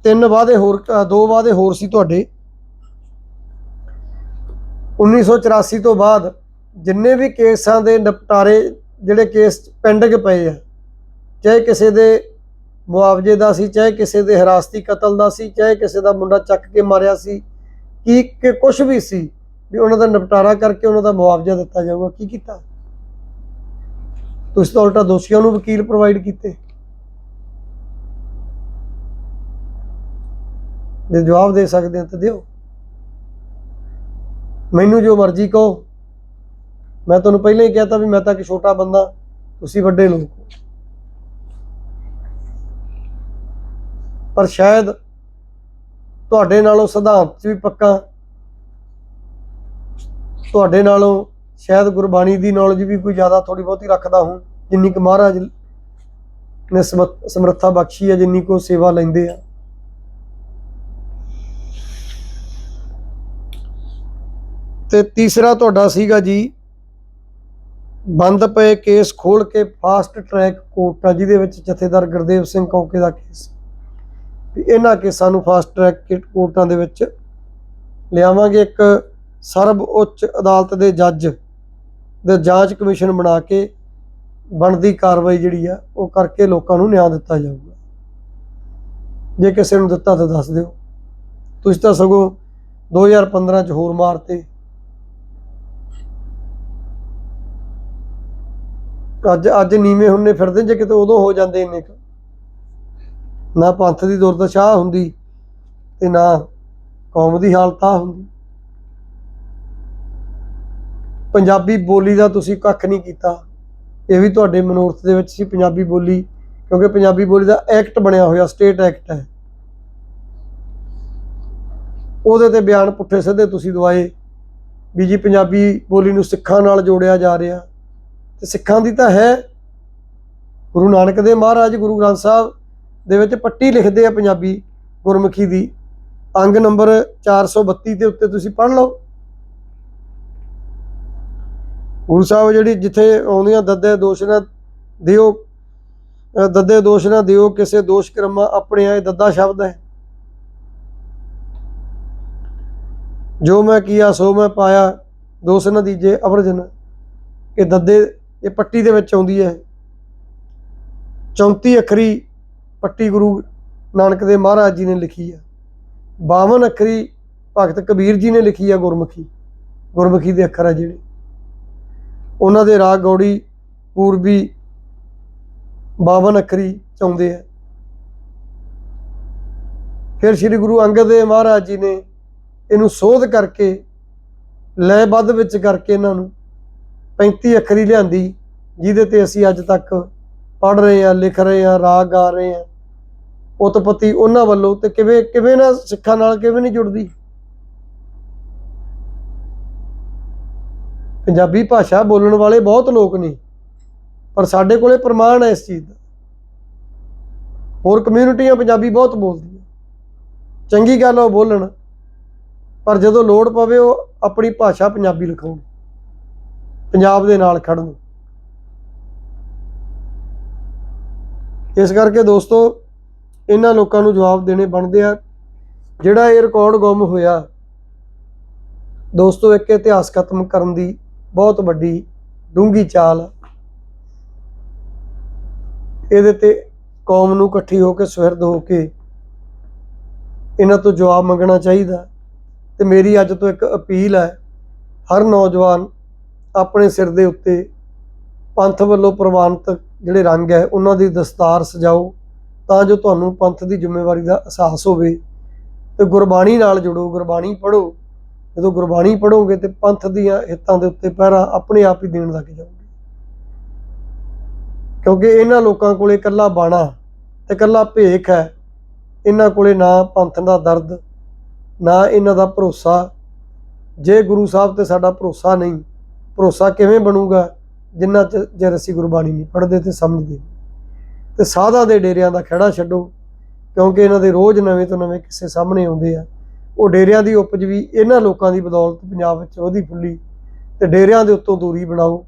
ਤਿੰਨ ਵਾਅਦੇ ਹੋਰ ਦੋ ਵਾਅਦੇ ਹੋਰ ਸੀ ਤੁਹਾਡੇ। 1984 ਤੋਂ ਬਾਅਦ ਜਿੰਨੇ ਵੀ ਕੇਸਾਂ ਦੇ ਨਿਪਟਾਰੇ ਜਿਹੜੇ ਕੇਸ ਪੈਂਡਿੰਗ ਪਏ ਆ, ਚਾਹੇ ਕਿਸੇ ਦੇ ਮੁਆਵਜ਼ੇ ਦਾ ਸੀ, ਚਾਹੇ ਕਿਸੇ ਦੇ ਹਰਾਸਤੀ ਕਤਲ ਦਾ ਸੀ, ਚਾਹੇ ਕਿਸੇ ਦਾ ਮੁੰਡਾ ਚੱਕ ਕੇ ਮਾਰਿਆ ਸੀ, ਕੀ ਕਿ ਕੁਝ ਵੀ ਸੀ, ਵੀ ਉਹਨਾਂ ਦਾ ਨਿਪਟਾਰਾ ਕਰਕੇ ਉਹਨਾਂ ਦਾ ਮੁਆਵਜ਼ਾ ਦਿੱਤਾ ਜਾਊਗਾ, ਕੀ ਕੀਤਾ? ਤੁਸੀਂ ਤਾਂ ਉਲਟਾ ਦੋਸ਼ੀਆਂ ਨੂੰ ਵਕੀਲ ਪ੍ਰੋਵਾਈਡ ਕੀਤੇ। ਜੇ ਜਵਾਬ ਦੇ ਸਕਦੇ ਹੋ ਤਾਂ ਦਿਓ। ਮੈਨੂੰ ਜੋ ਮਰਜ਼ੀ ਕਹੋ। ਮੈਂ ਤੁਹਾਨੂੰ ਪਹਿਲਾਂ ਹੀ ਕਹਿਤਾ ਵੀ ਮੈਂ ਤਾਂ ਇੱਕ ਛੋਟਾ ਬੰਦਾ, ਤੁਸੀਂ ਵੱਡੇ ਲੋਕ ਪਰ ਸ਼ਾਇਦ ਤੁਹਾਡੇ ਨਾਲੋਂ ਸਿਧਾਂਤ 'ਚ ਵੀ ਪੱਕਾ। ਤੁਹਾਡੇ ਨਾਲੋਂ ਸ਼ਾਇਦ ਗੁਰਬਾਣੀ ਦੀ ਨੌਲੇਜ ਵੀ ਕੋਈ ਜ਼ਿਆਦਾ ਥੋੜੀ ਬਹੁਤੀ ਰੱਖਦਾ ਹੂੰ ਜਿੰਨੀ ਕੁ ਮਹਾਰਾਜ ਨੇ ਸਮਰਥ- ਸਮਰੱਥਾ ਬਖਸ਼ੀ ਹੈ, ਜਿੰਨੀ ਕੋ ਸੇਵਾ ਲੈਂਦੇ ਆ। ਤੇ ਤੀਸਰਾ ਤੁਹਾਡਾ ਸੀਗਾ ਜੀ, ਬੰਦ ਪਏ ਕੇਸ ਖੋਲ ਕੇ ਫਾਸਟ ਟਰੈਕ ਕੋਰਟ ਆ, ਜਿਹਦੇ ਵਿੱਚ ਜਥੇਦਾਰ ਗੁਰਦੇਵ ਸਿੰਘ ਕੌਂਕੇ ਦਾ ਕੇਸ। ਇਹਨਾਂ ਕੇਸਾਂ ਨੂੰ ਫਾਸਟ ਟਰੈਕ ਕੋਰਟਾਂ ਦੇ ਵਿੱਚ ਲਿਆਵਾਂਗੇ। ਇੱਕ ਸਰਬ ਉੱਚ ਅਦਾਲਤ ਦੇ ਜੱਜ ਦੇ ਜਾਂਚ ਕਮਿਸ਼ਨ ਬਣਾ ਕੇ ਬਣਦੀ ਕਾਰਵਾਈ ਜਿਹੜੀ ਆ, ਉਹ ਕਰਕੇ ਲੋਕਾਂ ਨੂੰ ਨਿਆਂ ਦਿੱਤਾ ਜਾਊਗਾ। ਜੇ ਕਿਸੇ ਨੂੰ ਦਿੱਤਾ ਤਾਂ ਦੱਸ ਦਿਓ। ਤੁਸੀਂ ਤਾਂ ਸਗੋਂ 2015 ਚ ਹੋਰ ਮਾਰਤੇ। ਅੱਜ ਅੱਜ ਨੀਵੇਂ ਹੁੰਨੇ ਫਿਰਦੇ ਜੇ ਕਿਤੇ ਉਦੋਂ ਹੋ ਜਾਂਦੇ ਇੰਨੇ ਕੁ। ਨਾ ਪੰਥ ਦੀ ਦੁਰਦਸ਼ਾ ਹੁੰਦੀ ਤੇ ਨਾ ਕੌਮ ਦੀ ਹਾਲਤ ਆ ਹੁੰਦੀ। ਪੰਜਾਬੀ ਬੋਲੀ ਦਾ ਤੁਸੀਂ ਕੱਖ ਨਹੀਂ ਕੀਤਾ। ਇਹ ਵੀ ਤੁਹਾਡੇ ਮਨੋਰਥ ਦੇ ਵਿੱਚ ਸੀ ਪੰਜਾਬੀ ਬੋਲੀ, ਕਿਉਂਕਿ ਪੰਜਾਬੀ ਬੋਲੀ ਦਾ ਐਕਟ ਬਣਿਆ ਹੋਇਆ, ਸਟੇਟ ਐਕਟ ਹੈ। ਉਹਦੇ ਤੇ ਬਿਆਨ ਪੁੱਠੇ ਸਿੱਧੇ ਤੁਸੀਂ ਦਵਾਏ ਵੀ ਜੀ ਪੰਜਾਬੀ ਬੋਲੀ ਨੂੰ ਸਿੱਖਾਂ ਨਾਲ ਜੋੜਿਆ ਜਾ ਰਿਹਾ। ਤੇ ਸਿੱਖਾਂ ਦੀ ਤਾਂ ਹੈ। ਗੁਰੂ ਨਾਨਕ ਦੇ ਮਹਾਰਾਜ ਗੁਰੂ ਗ੍ਰੰਥ ਸਾਹਿਬ ਦੇ ਵਿੱਚ ਪੱਟੀ ਲਿਖਦੇ ਆ ਪੰਜਾਬੀ ਗੁਰਮੁਖੀ ਦੀ। ਅੰਗ ਨੰਬਰ 432 ਦੇ ਉੱਤੇ ਤੁਸੀਂ ਪੜ੍ਹ ਲਓ। ਗੁਰੂ ਸਾਹਿਬ ਜਿਹੜੀ ਜਿੱਥੇ ਆਉਂਦੀਆਂ ਦੱਦੇ ਦੋਸ਼ ਨਾ ਦਿਓ ਦੱਦੇ ਦੋਸ਼ ਨਾ ਦਿਓ, ਕਿਸੇ ਦੋਸ਼ ਕਰਮਾ ਆਪਣੇ ਆਏ ਦੱਦਾ ਸ਼ਬਦ ਹੈ। ਜੋ ਮੈਂ ਕੀਆ ਸੋ ਮੈਂ ਪਾਇਆ, ਦੋਸ਼ ਨਾ ਦੀਜੇ ਅਵਰਜਨ। ਇਹ ਦੱਦੇ ਇਹ ਪੱਟੀ ਦੇ ਵਿੱਚ ਆਉਂਦੀ ਹੈ। 34 ਅੱਖਰੀ ਪੱਟੀ ਗੁਰੂ ਨਾਨਕ ਦੇ ਮਹਾਰਾਜ ਜੀ ਨੇ ਲਿਖੀ ਹੈ। 52 ਅੱਖਰੀ ਭਗਤ ਕਬੀਰ ਜੀ ਨੇ ਲਿਖੀ ਹੈ ਗੁਰਮੁਖੀ। ਗੁਰਮੁਖੀ ਦੇ ਅੱਖਰ ਆ ਜਿਹੜੇ। ਉਹਨਾਂ ਦੇ ਰਾਗ ਗੌੜੀ ਪੂਰਬੀ 52 ਅੱਖਰੀ ਚਾਉਂਦੇ ਆ ਫਿਰ ਸ੍ਰੀ ਗੁਰੂ ਅੰਗਦ ਦੇਵ ਮਹਾਰਾਜ ਜੀ ਨੇ ਇਹਨੂੰ ਸੋਧ ਕਰਕੇ ਲੈਬੱਧ ਵਿੱਚ ਕਰਕੇ ਇਹਨਾਂ ਨੂੰ 35 ਅੱਖਰੀ ਲਿਆਂਦੀ, ਜਿਹਦੇ ਤੇ ਅਸੀਂ ਅੱਜ ਤੱਕ ਪੜ ਰਹੇ ਹਾਂ, ਲਿਖ ਰਹੇ ਹਾਂ, ਰਾਗ ਗਾ ਰਹੇ ਹਾਂ। ਉਤਪਤੀ ਉਹਨਾਂ ਵੱਲੋਂ ਤੇ ਕਿਵੇਂ ਕਿਵੇਂ ਨਾ ਸਿੱਖਾਂ ਨਾਲ ਕਿਵੇਂ ਨਹੀਂ ਜੁੜਦੀ? ਪੰਜਾਬੀ ਭਾਸ਼ਾ ਬੋਲਣ ਵਾਲੇ ਬਹੁਤ ਲੋਕ ਨੇ, ਪਰ ਸਾਡੇ ਕੋਲੇ ਪ੍ਰਮਾਣ ਹੈ ਇਸ ਚੀਜ਼ ਦਾ। ਹੋਰ ਕਮਿਊਨਿਟੀਆਂ ਪੰਜਾਬੀ ਬਹੁਤ ਬੋਲਦੀਆਂ। ਚੰਗੀ ਗੱਲ ਉਹ ਬੋਲਣ, ਪਰ ਜਦੋਂ ਲੋੜ ਪਵੇ ਉਹ ਆਪਣੀ ਭਾਸ਼ਾ ਪੰਜਾਬੀ ਲਿਖਾਉਣ। ਪੰਜਾਬ ਦੇ ਨਾਲ ਖੜਨ ਇਸ ਕਰਕੇ ਦੋਸਤੋ, ਇਹਨਾਂ ਲੋਕਾਂ ਨੂੰ ਜਵਾਬ ਦੇਣੇ ਬਣਦੇ ਆ। ਜਿਹੜਾ ਇਹ ਰਿਕਾਰਡ ਗੁੰਮ ਹੋਇਆ, ਦੋਸਤੋ, ਇੱਕ ਇਤਿਹਾਸ ਖਤਮ ਕਰਨ ਦੀ ਬਹੁਤ ਵੱਡੀ ਡੂੰਗੀ ਚਾਲ ਆ। ਇਹਦੇ ਤੇ ਕੌਮ ਨੂੰ ਇਕੱਠੀ ਹੋ ਕੇ ਸੁਹਿਰਦ ਹੋ ਕੇ ਇਹਨਾਂ ਤੋਂ ਜਵਾਬ ਮੰਗਣਾ ਚਾਹੀਦਾ। ਤੇ ਮੇਰੀ ਅੱਜ ਤੋਂ ਇੱਕ ਅਪੀਲ ਹੈ ਹਰ ਨੌਜਵਾਨ ਆਪਣੇ ਸਿਰ ਦੇ ਉੱਤੇ ਪੰਥ ਵੱਲੋਂ ਪ੍ਰਵਾਨਿਤ ਜਿਹੜੇ ਰੰਗ ਹੈ, ਉਹਨਾਂ ਦੀ ਦਸਤਾਰ ਸਜਾਓ ਤਾਂ ਜੋ ਤੁਹਾਨੂੰ ਪੰਥ ਦੀ ਜ਼ਿੰਮੇਵਾਰੀ ਦਾ ਅਹਿਸਾਸ ਹੋਵੇ। ਤੇ ਗੁਰਬਾਣੀ ਨਾਲ ਜੁੜੋ, ਗੁਰਬਾਣੀ ਪੜ੍ਹੋ। ਜਦੋਂ ਗੁਰਬਾਣੀ ਪੜ੍ਹੋਗੇ ਤੇ ਪੰਥ ਦੀਆਂ ਹਿੱਤਾਂ ਦੇ ਉੱਤੇ ਪਹਿਰਾ ਆਪਣੇ ਆਪ ਹੀ ਦੇਣ ਲੱਗ ਜਾਓਗੇ। ਕਿਉਂਕਿ ਇਹਨਾਂ ਲੋਕਾਂ ਕੋਲੇ ਇਕੱਲਾ ਬਾਣਾ ਤੇ ਇਕੱਲਾ ਭੇਖ ਹੈ। ਇਹਨਾਂ ਕੋਲੇ ਨਾ ਪੰਥ ਦਾ ਦਰਦ, ਨਾ ਇਹਨਾਂ ਦਾ ਭਰੋਸਾ। ਜੇ ਗੁਰੂ ਸਾਹਿਬ ਤੇ ਸਾਡਾ ਭਰੋਸਾ ਨਹੀਂ ਭਰੋਸਾ ਕਿਵੇਂ ਬਣੂਗਾ? ਜਿੰਨਾ ਚਿਰ ਚਿਰ ਅਸੀਂ ਗੁਰਬਾਣੀ ਨਹੀਂ ਪੜ੍ਹਦੇ ਤੇ ਸਮਝਦੇ ਨਹੀਂ। ਤੇ ਸਾਧਾਂ ਦੇ ਡੇਰਿਆਂ ਦਾ ਖੜਾ ਛੱਡੋ, ਕਿਉਂਕਿ ਇਹਨਾਂ ਦੇ ਰੋਜ਼ ਨਵੇਂ ਤੋਂ ਨਵੇਂ ਕਿਸੇ ਸਾਹਮਣੇ ਆਉਂਦੇ ਆ। ਉਹ ਡੇਰਿਆਂ ਦੀ ਉਪਜ ਵੀ ਇਹਨਾਂ ਲੋਕਾਂ ਦੀ ਬਦੌਲਤ ਪੰਜਾਬ ਵਿੱਚ ਵਧੀ ਫੁੱਲੀ। ਤੇ ਡੇਰਿਆਂ ਦੇ ਉੱਤੋਂ ਦੂਰੀ ਬਣਾਓ।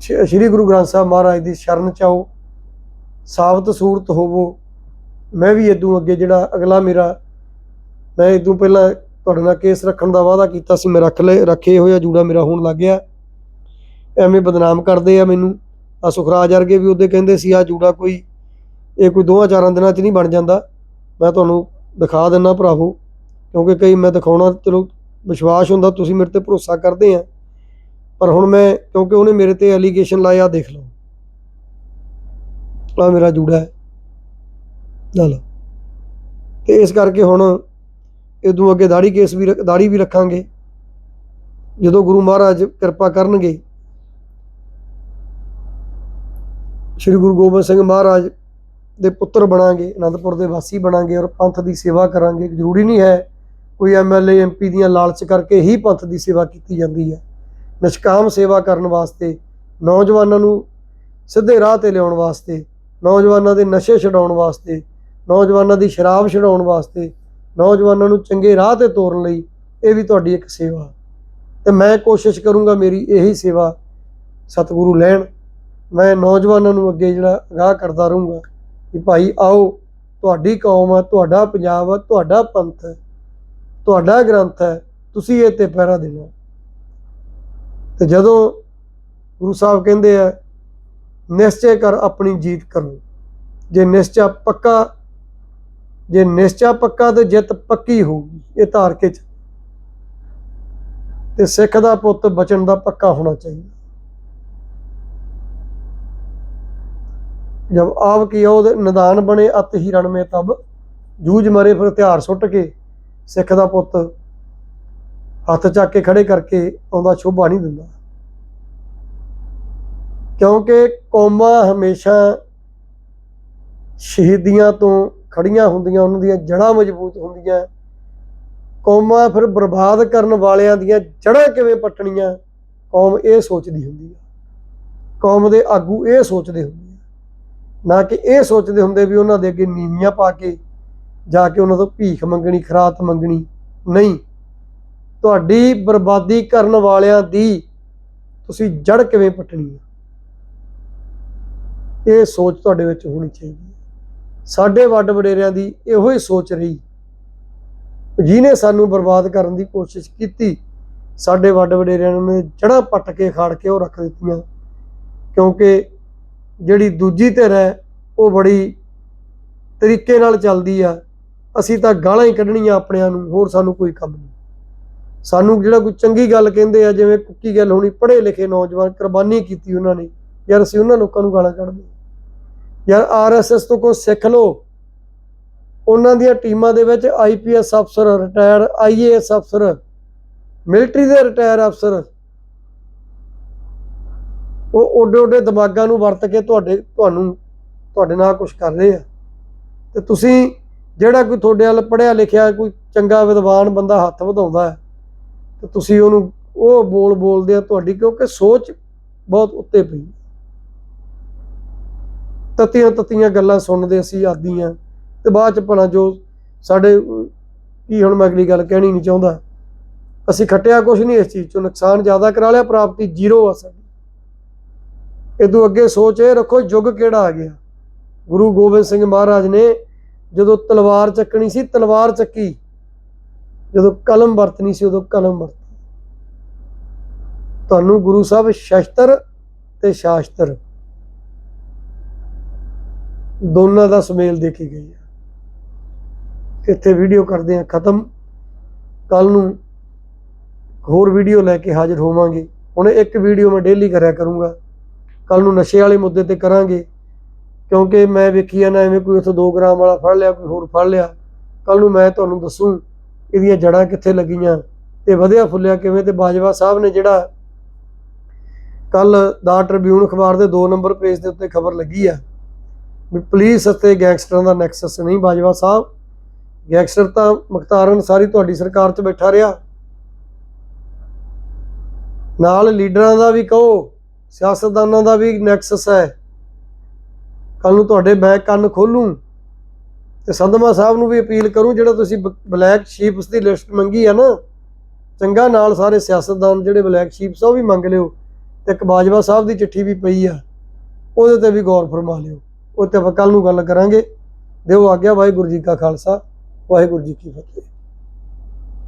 ਸ਼- ਸ਼੍ਰੀ ਗੁਰੂ ਗ੍ਰੰਥ ਸਾਹਿਬ ਮਹਾਰਾਜ ਦੀ ਸ਼ਰਨ 'ਚ ਆਓ ਸਾਬਤ ਸੂਰਤ ਹੋਵੋ। ਮੈਂ ਵੀ ਇਦੋਂ ਅੱਗੇ ਜਿਹੜਾ ਅਗਲਾ ਮੇਰਾ ਮੈਂ ਇਦੋਂ ਪਹਿਲਾਂ ਤੁਹਾਡੇ ਨਾਲ ਕੇਸ ਰੱਖਣ ਦਾ ਵਾਅਦਾ ਕੀਤਾ ਸੀ, ਮੈਂ ਰੱਖ ਲਏ, ਰੱਖੇ ਹੋਇਆ ਜੂੜਾ ਮੇਰਾ ਹੋਣ ਲੱਗ ਗਿਆ। ਐਵੇਂ ਬਦਨਾਮ ਕਰਦੇ ਆ ਮੈਨੂੰ। ਆ ਸੁਖਰਾਜ ਵਰਗੇ ਵੀ ਉਹਦੇ ਕਹਿੰਦੇ ਸੀ ਆ ਜੂੜਾ ਕੋਈ, ਇਹ ਕੋਈ ਦੋਹਾਂ ਚਾਰਾਂ ਦਿਨਾਂ 'ਚ ਨਹੀਂ ਬਣ ਜਾਂਦਾ। ਮੈਂ ਤੁਹਾਨੂੰ ਦਿਖਾ ਦਿੰਨਾ ਭਰਾਵੋ, ਕਿਉਂਕਿ ਕਈ ਮੈਂ ਦਿਖਾਉਣਾ, ਚਲੋ ਵਿਸ਼ਵਾਸ ਹੁੰਦਾ, ਤੁਸੀਂ ਮੇਰੇ ਤੇ ਭਰੋਸਾ ਕਰਦੇ ਆ। ਪਰ ਹੁਣ ਮੈਂ, ਕਿਉਂਕਿ ਉਹਨੇ ਮੇਰੇ ਤੇ ਐਲੀਗੇਸ਼ਨ ਲਾਇਆ ਦੇਖ ਲਓ। ਆ ਮੇਰਾ ਜੂੜਾ ਹੈ। ਲੈ ਲਓ। ਤੇ ਇਸ ਕਰਕੇ ਹੁਣ ਇਦੋਂ ਅੱਗੇ ਦਾੜੀ ਕੇਸ ਵੀ ਰੱਖ- ਦਾੜੀ ਵੀ ਰੱਖਾਂਗੇ। ਜਦੋਂ ਗੁਰੂ ਮਹਾਰਾਜ ਕਿਰਪਾ ਕਰਨਗੇ, ਸ੍ਰੀ ਗੁਰੂ ਗੋਬਿੰਦ ਸਿੰਘ ਮਹਾਰਾਜ ਦੇ ਪੁੱਤਰ ਬਣਾਂਗੇ, ਅਨੰਦਪੁਰ ਦੇ ਵਾਸੀ ਬਣਾਂਗੇ ਔਰ ਪੰਥ ਦੀ ਸੇਵਾ ਕਰਾਂਗੇ। ਜ਼ਰੂਰੀ ਨਹੀਂ ਹੈ ਕੋਈ ਐਮਐਲਏ ਐਮਪੀ ਦੀਆਂ ਲਾਲਚ ਕਰਕੇ ਹੀ ਪੰਥ ਦੀ ਸੇਵਾ ਕੀਤੀ ਜਾਂਦੀ ਹੈ। ਨਿਸ਼ਕਾਮ ਸੇਵਾ ਕਰਨ ਵਾਸਤੇ, ਨੌਜਵਾਨਾਂ ਨੂੰ ਸਿੱਧੇ ਰਾਹ ਤੇ ਲਿਆਉਣ ਵਾਸਤੇ, ਨੌਜਵਾਨਾਂ ਦੇ ਨਸ਼ੇ ਛਡਾਉਣ ਵਾਸਤੇ, ਨੌਜਵਾਨਾਂ ਦੀ ਸ਼ਰਾਬ ਛਡਾਉਣ ਵਾਸਤੇ ਨੌਜਵਾਨਾਂ ਨੂੰ ਚੰਗੇ ਰਾਹ ਤੇ ਤੋਰਨ ਲਈ ਇਹ ਵੀ ਤੁਹਾਡੀ ਇੱਕ ਸੇਵਾ। ਤੇ ਮੈਂ ਕੋਸ਼ਿਸ਼ ਕਰੂੰਗਾ ਮੇਰੀ ਇਹੀ ਸੇਵਾ ਸਤਿਗੁਰੂ ਲੈਣ। ਮੈਂ ਨੌਜਵਾਨਾਂ ਨੂੰ ਅੱਗੇ ਜਿਹੜਾ ਅਗਾਹ ਕਰਦਾ ਰਹੂੰਗਾ ਕਿ ਭਾਈ ਆਓ, ਤੁਹਾਡੀ ਕੌਮ ਆ, ਤੁਹਾਡਾ ਪੰਜਾਬ ਆ, ਤੁਹਾਡਾ ਪੰਥ ਹੈ ਤੁਹਾਡਾ ਗ੍ਰੰਥ ਹੈ ਤੁਸੀਂ ਇਹ ਤੇ ਪਹਿਰਾ ਦੇਣਾ। ਤੇ ਜਦੋਂ ਗੁਰੂ ਸਾਹਿਬ ਕਹਿੰਦੇ ਆ, ਨਿਸ਼ਚੈ ਕਰ ਆਪਣੀ ਜੀਤ ਕਰੋ ਜੇ ਨਿਸ਼ਚਾ ਪੱਕਾ ਜੇ ਨਿਸ਼ਚਾ ਪੱਕਾ ਤੇ ਜਿੱਤ ਪੱਕੀ ਹੋਊਗੀ, ਇਹ ਧਾਰ ਕੇ ਤੇ ਸਿੱਖ ਦਾ ਪੁੱਤ ਬਚਨ ਦਾ ਪੱਕਾ ਹੋਣਾ ਚਾਹੀਦਾ। ਜਬ ਆਪ ਕੀ ਉਹਦੇ ਨਿਦਾਨ ਬਣੇ, ਅਤ ਹੀ ਰਣ ਮੇ ਤਬ। ਜੂਝ ਮਰੇ ਫਿਰ ਹਥਿਆਰ ਸੁੱਟ ਕੇ, ਸਿੱਖ ਦਾ ਪੁੱਤ ਹੱਥ ਚੱਕ ਕੇ ਖੜੇ ਕਰਕੇ ਆਉਂਦਾ ਸ਼ੋਭਾ ਨਹੀਂ ਦਿੰਦਾ। ਕਿਉਂਕਿ ਕੌਮਾਂ ਹਮੇਸ਼ਾ ਸ਼ਹੀਦੀਆਂ ਤੋਂ ਖੜੀਆਂ ਹੁੰਦੀਆਂ, ਉਹਨਾਂ ਦੀਆਂ ਜੜ੍ਹਾਂ ਮਜ਼ਬੂਤ ਹੁੰਦੀਆਂ। ਕੌਮਾਂ ਫਿਰ ਬਰਬਾਦ ਕਰਨ ਵਾਲਿਆਂ ਦੀਆਂ ਜੜ੍ਹਾਂ ਕਿਵੇਂ ਪੱਟਣੀਆਂ? ਕੌਮ ਇਹ ਸੋਚਦੀ ਹੁੰਦੀ ਹੈ ਕੌਮ ਦੇ ਆਗੂ ਇਹ ਸੋਚਦੇ ਹੁੰਦੇ ਆ। ਨਾ ਕਿ ਇਹ ਸੋਚਦੇ ਹੁੰਦੇ ਵੀ ਉਹਨਾਂ ਦੇ ਅੱਗੇ ਨੀਵੀਆਂ ਪਾ ਕੇ ਜਾ ਕੇ ਉਹਨਾਂ ਤੋਂ ਭੀਖ ਮੰਗਣੀ, ਖਰਾਤ ਮੰਗਣੀ। ਨਹੀਂ, ਤੁਹਾਡੀ ਬਰਬਾਦੀ ਕਰਨ ਵਾਲਿਆਂ ਦੀ ਤੁਸੀਂ ਜੜ ਕਿਵੇਂ ਪੱਟਣੀ ਹੈ ਇਹ ਸੋਚ ਤੁਹਾਡੇ ਵਿੱਚ ਹੋਣੀ ਚਾਹੀਦੀ ਹੈ ਸਾਡੇ ਵੱਡ ਵਡੇਰਿਆਂ ਦੀ ਇਹੋ ਹੀ ਸੋਚ ਰਹੀ। ਜਿਹਨੇ ਸਾਨੂੰ ਬਰਬਾਦ ਕਰਨ ਦੀ ਕੋਸ਼ਿਸ਼ ਕੀਤੀ, ਸਾਡੇ ਵੱਡ ਵਡੇਰਿਆਂ ਨੇ ਜੜ੍ਹਾਂ ਪੱਟ ਕੇ ਖਾੜ ਕੇ ਉਹ ਰੱਖ ਦਿੱਤੀਆਂ। ਕਿਉਂਕਿ ਜਿਹੜੀ ਦੂਜੀ ਧਿਰ ਹੈ, ਉਹ ਬੜੀ ਤਰੀਕੇ ਨਾਲ ਚੱਲਦੀ ਆ। ਅਸੀਂ ਤਾਂ ਗਾਲਾਂ ਹੀ ਕੱਢਣੀਆਂ ਆਪਣਿਆਂ ਨੂੰ, ਹੋਰ ਸਾਨੂੰ ਕੋਈ ਕੰਮ ਨਹੀਂ। ਸਾਨੂੰ ਜਿਹੜਾ ਕੋਈ ਚੰਗੀ ਗੱਲ ਕਹਿੰਦੇ ਆ, ਜਿਵੇਂ ਕੁੱਕੀ ਗੱਲ ਹੋਣੀ, ਪੜ੍ਹੇ ਲਿਖੇ ਨੌਜਵਾਨ ਕੁਰਬਾਨੀ ਕੀਤੀ ਉਹਨਾਂ ਨੇ, ਯਾਰ ਅਸੀਂ ਉਹਨਾਂ ਲੋਕਾਂ ਨੂੰ ਗਾਲਾਂ ਕੱਢਦੇ ਯਾਰ ਆਰਐਸਐਸ ਤੋਂ ਕੋਈ ਸਿੱਖ ਲਓ। ਉਹਨਾਂ ਦੀਆਂ ਟੀਮਾਂ ਦੇ ਵਿੱਚ ਆਈਪੀਐਸ ਅਫਸਰ ਰਿਟਾਇਰ ਆਈਏਐਸ ਅਫਸਰ ਮਿਲਟਰੀ ਦੇ ਰਿਟਾਇਰ ਅਫਸਰ। ਉਹ ਓਡੇ ਓਡੇ ਦਿਮਾਗਾਂ ਨੂੰ ਵਰਤ ਕੇ ਤੁਹਾਡੇ, ਤੁਹਾਨੂੰ, ਤੁਹਾਡੇ ਨਾਲ ਕੁਝ ਕਰ ਰਹੇ ਆ। ਤੇ ਤੁਸੀਂ ਜਿਹੜਾ ਕੋਈ ਤੁਹਾਡੇ ਵੱਲ ਪੜਿਆ ਲਿਖਿਆ ਕੋਈ ਚੰਗਾ ਵਿਦਵਾਨ ਬੰਦਾ ਹੱਥ ਵਧਾਉਂਦਾ ਹੈ, ਤੇ ਤੁਸੀਂ ਉਹਨੂੰ, ਉਹ ਬੋਲ ਬੋਲਦੇ ਆ ਤੁਹਾਡੀ, ਕਿਉਂਕਿ ਸੋਚ ਬਹੁਤ ਉੱਤੇ ਪਈ। ਤਤੀਆਂ ਤਤੀਆਂ ਗੱਲਾਂ ਸੁਣਦੇ ਅਸੀਂ ਆਦੀ ਆ ਤੇ ਬਾਅਦ ਚ ਭਲਾ ਜੋ ਸਾਡੇ, ਕੀ ਹੁਣ ਮੈਂ ਅਗਲੀ ਗੱਲ ਕਹਿਣੀ ਨਹੀਂ ਚਾਹੁੰਦਾ। ਅਸੀਂ ਖੱਟਿਆ ਕੁਝ ਨਹੀਂ ਇਸ ਚੀਜ਼ ਚੋਂ, ਨੁਕਸਾਨ ਜ਼ਿਆਦਾ ਕਰਾ ਲਿਆ, ਪ੍ਰਾਪਤੀ ਜ਼ੀਰੋ ਆ ਸਾਡੀ। ਇਦੋਂ ਅੱਗੇ ਸੋਚ ਇਹ ਰੱਖੋ, ਯੁੱਗ ਕਿਹੜਾ ਆ ਗਿਆ? ਗੁਰੂ ਗੋਬਿੰਦ ਸਿੰਘ ਮਹਾਰਾਜ ਨੇ ਜਦੋਂ ਤਲਵਾਰ ਚੱਕਣੀ ਸੀ, ਤਲਵਾਰ ਚੱਕੀ। ਜਦੋਂ ਕਲਮ ਵਰਤਣੀ ਸੀ, ਉਦੋਂ ਕਲਮ ਵਰਤੀ। ਤੁਹਾਨੂੰ ਗੁਰੂ ਸਾਹਿਬ ਸ਼ਸਤਰ ਤੇ ਸ਼ਾਸਤਰ ਦੋਨਾਂ ਦਾ ਸੁਮੇਲ ਦੇਖੀ ਗਈ ਗਏ ਆ ਇੱਥੇ ਵੀਡੀਓ ਕਰਦੇ ਆ ਖਤਮ। ਕੱਲ ਨੂੰ ਹੋਰ ਵੀਡੀਓ ਲੈ ਕੇ ਹਾਜ਼ਰ ਹੋਵਾਂਗੇ। ਹੁਣ ਇੱਕ ਵੀਡੀਓ ਮੈਂ ਡੇਲੀ ਕਰਿਆ ਕਰੂੰਗਾ। ਕੱਲ ਨੂੰ ਨਸ਼ੇ ਵਾਲੇ ਮੁੱਦੇ ਤੇ ਕਰਾਂਗੇ। ਕਿਉਂਕਿ ਮੈਂ ਵੇਖੀ ਆ ਨਾ, ਐਵੇਂ ਕੋਈ ਉੱਥੇ 2 ਗ੍ਰਾਮ ਵਾਲਾ ਫੜ ਲਿਆ, ਕੋਈ ਹੋਰ ਫੜ ਲਿਆ। ਕੱਲ ਨੂੰ ਮੈਂ ਤੁਹਾਨੂੰ ਦੱਸੂ, ਇਹਦੀਆਂ ਜੜਾਂ ਕਿੱਥੇ ਲੱਗੀਆਂ ਤੇ ਵਧਿਆ ਫੁੱਲਿਆ ਕਿਵੇਂ ਤੇ ਬਾਜਵਾ ਸਾਹਿਬ ਨੇ ਜਿਹੜਾ ਕੱਲ ਦਾ ਟ੍ਰਿਬਿਊਨ ਅਖਬਾਰ ਦੇ 2 ਨੰਬਰ ਪੇਜ ਦੇ ਉੱਤੇ ਖਬਰ ਲੱਗੀ ਆ। ਵੀ ਪੁਲਿਸ ਅਤੇ ਗੈਂਗਸਟਰਾਂ ਦਾ ਨੈਕਸਸ ਨਹੀਂ, ਬਾਜਵਾ ਸਾਹਿਬ। ਗੈਂਗਸਟਰ ਤਾਂ ਮੁਖਤਾਰ ਅਨਸਾਰੀ ਤੁਹਾਡੀ ਸਰਕਾਰ 'ਚ ਬੈਠਾ ਰਿਹਾ। ਨਾਲ ਲੀਡਰਾਂ ਦਾ ਵੀ ਕਹੋ, ਸਿਆਸਤਦਾਨਾਂ ਦਾ ਵੀ ਨੈਕਸਸ ਹੈ। ਕੱਲ ਨੂੰ ਤੁਹਾਡੇ ਮੈਂ ਕੰਨ ਖੋਲੂੰ ਤੇ ਸੰਧਮਾ ਸਾਹਿਬ ਨੂੰ ਵੀ ਅਪੀਲ ਕਰੂੰ, ਜਿਹੜਾ ਤੁਸੀਂ ਬਲੈਕ ਸ਼ੀਪਸ ਦੀ ਲਿਸਟ ਮੰਗੀ ਆ ਨਾ, ਚੰਗਾ ਨਾਲ ਸਾਰੇ ਸਿਆਸਤਦਾਨ ਜਿਹੜੇ ਬਲੈਕ ਸ਼ੀਪਸ ਆ ਉਹ ਵੀ ਮੰਗ ਲਿਓ ਤੇ ਇੱਕ ਬਾਜਵਾ ਸਾਹਿਬ ਦੀ ਚਿੱਠੀ ਵੀ ਪਈ ਆ, ਉਹਦੇ ਤੇ ਵੀ ਗੌਰ ਫਰਮਾ ਲਿਓ। ਉਹ ਤੇ ਆਪਾਂ ਕੱਲ ਨੂੰ ਗੱਲ ਕਰਾਂਗੇ। ਦਿਓ ਆਗਿਆ, ਵਾਹਿਗੁਰੂ ਜੀ ਕਾ ਖਾਲਸਾ, ਵਾਹਿਗੁਰੂ ਜੀ ਕੀ ਫਤਿਹ।